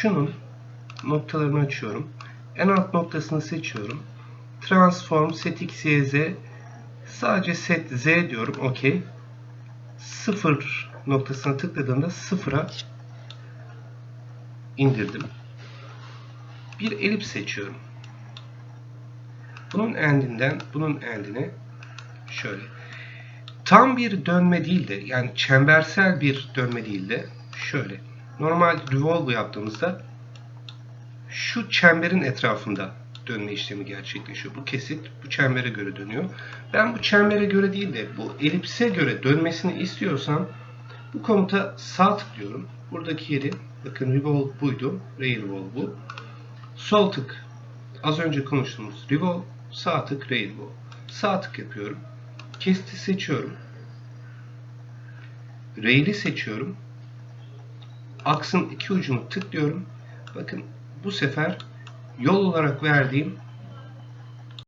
şunun noktalarını açıyorum. En alt noktasını seçiyorum. Transform set x, y, z. Sadece set z diyorum. Okey. Sıfır noktasına tıkladığımda sıfıra indirdim. Bir elips seçiyorum. Bunun endinden bunun endine şöyle. Tam bir dönme değil de yani çembersel bir dönme değil de şöyle. Normal revolve yaptığımızda şu çemberin etrafında dönme işlemi gerçekleşiyor. Bu kesit bu çembere göre dönüyor. Ben bu çembere göre değil de bu elipse göre dönmesini istiyorsam bu komuta sağ tıklıyorum. Buradaki yeri bakın revolve buydu. Ray revolve bu. Sol tık az önce konuştuğumuz revolve. Sağ tık ray revolve. Sağ tık yapıyorum. Kesti seçiyorum. Rail'i seçiyorum. Aksın iki ucunu tıklıyorum. Bakın bu sefer yol olarak verdiğim